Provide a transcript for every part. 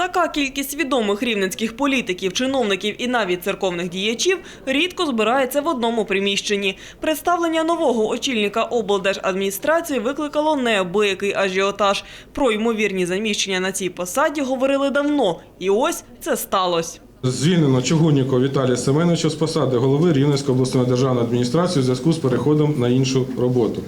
Така кількість відомих рівненських політиків, чиновників і навіть церковних діячів рідко збирається в одному приміщенні. Представлення нового очільника облдержадміністрації викликало неабиякий ажіотаж. Про ймовірні заміщення на цій посаді говорили давно, і ось це сталося. Звільнено Чугуннікова Віталія Семеновича з посади голови Рівненської обласної державної адміністрації у зв'язку з переходом на іншу роботу.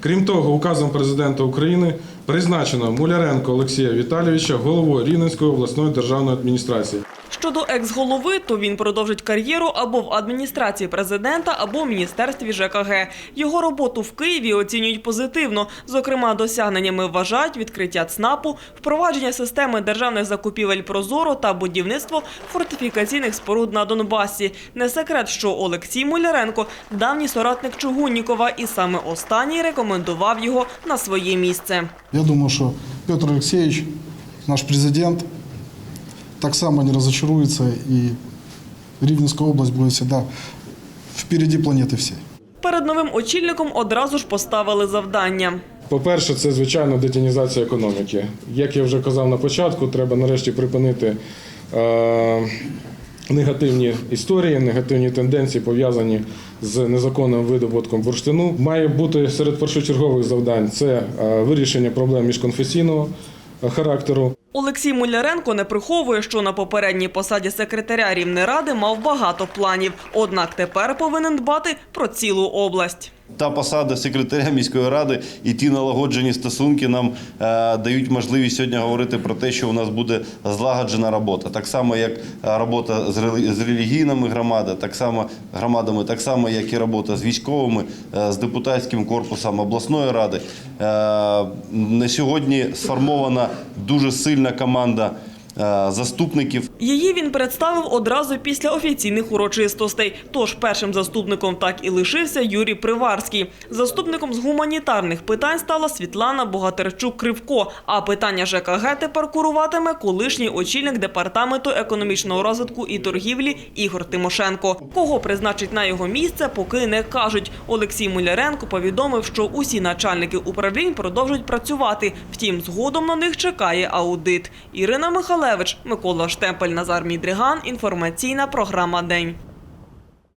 Крім того, указом президента України призначено Муляренко Олексія Віталійовича головою Рівненської обласної державної адміністрації. Щодо екс-голови, то він продовжить кар'єру або в адміністрації президента, або в міністерстві ЖКГ. Його роботу в Києві оцінюють позитивно. Зокрема, досягненнями вважають відкриття ЦНАПу, впровадження системи державних закупівель Прозоро та будівництво фортифікаційних споруд на Донбасі. Не секрет, що Олексій Муляренко – давній соратник Чугуннікова, і саме останній рекомендував його на своє місце. Я думаю, що Петр Олексійович, наш президент, так само не розочарується і Рівненська область буде завжди впереді планети всієї. Перед новим очільником одразу ж поставили завдання. По-перше, це звичайно детінізація економіки. Як я вже казав на початку, треба нарешті припинити е, негативні історії, негативні тенденції пов'язані з незаконним видобутком бурштину. Має бути серед першочергових завдань це е, вирішення проблем міжконфесійного е, характеру. Олексій Муляренко не приховує, що на попередній посаді секретаря Рівнеради мав багато планів. Однак тепер повинен дбати про цілу область. Та посада секретаря міської ради і ті налагоджені стосунки нам е, дають можливість сьогодні говорити про те, що у нас буде злагоджена робота. Так само, як робота з релігійними громадами, так само громадами, так само, як і робота з військовими, е, з депутатським корпусом обласної ради. Е, на сьогодні сформована дуже сильна команда заступників Її він представив одразу після офіційних урочистостей. Тож першим заступником так і лишився Юрій Приварський. Заступником з гуманітарних питань стала Світлана Богатирчук-Кривко. А питання ЖКГ тепер куруватиме колишній очільник департаменту економічного розвитку і торгівлі Ігор Тимошенко. Кого призначить на його місце, поки не кажуть. Олексій Муляренко повідомив, що усі начальники управлінь продовжують працювати. Втім, згодом на них чекає аудит. Ірина Михалевич, Микола Штемпель, Назар Мідриган. Інформаційна програма День.